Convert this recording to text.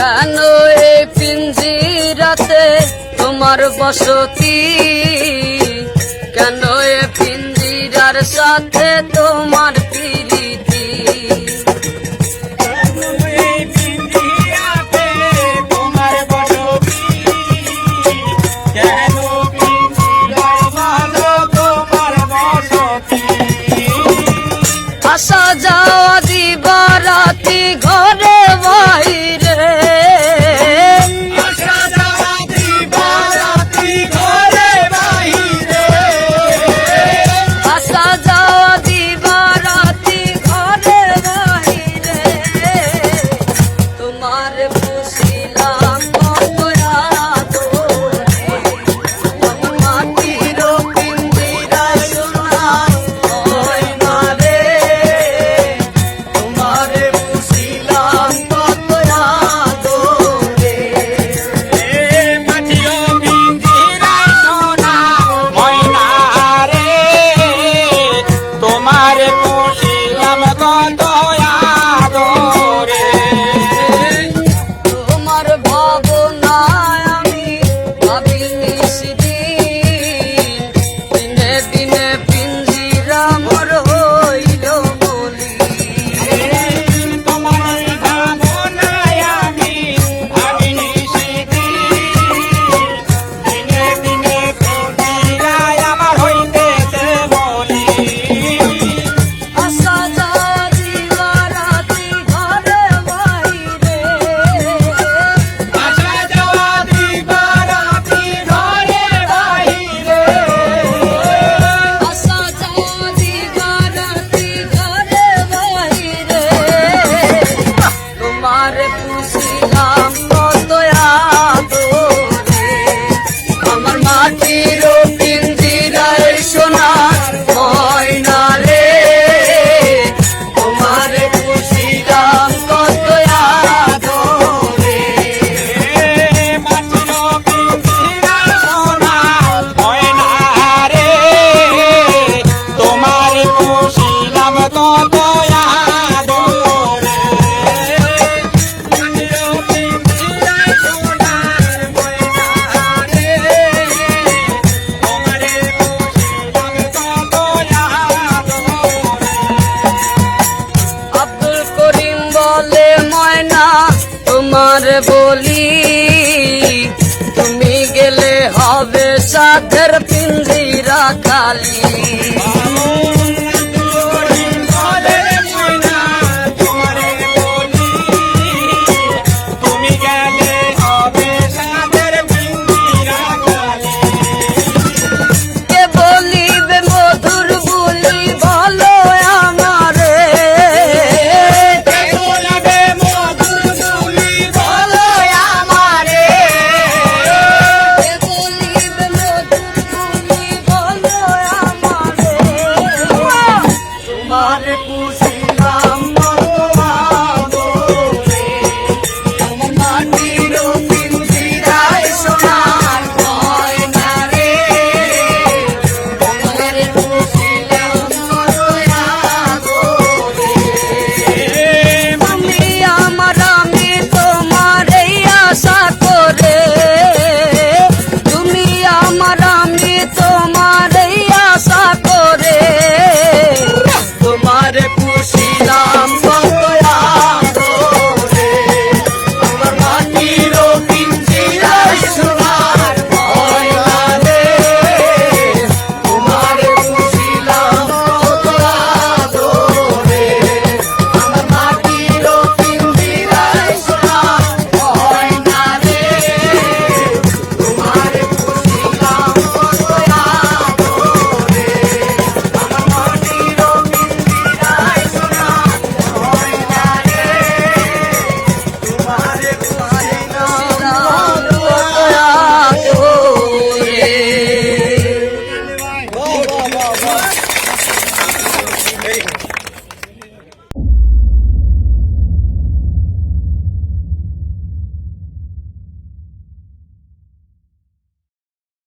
কেন এই পিঞ্জিরাতে তোমার বসতি? কেন এ পিঞ্জিরার সাথে তোমার পিরিতি? তোমার বসতি? তোমার বলি তুমি গেলে হবে সাধের পিঞ্জিরা কালী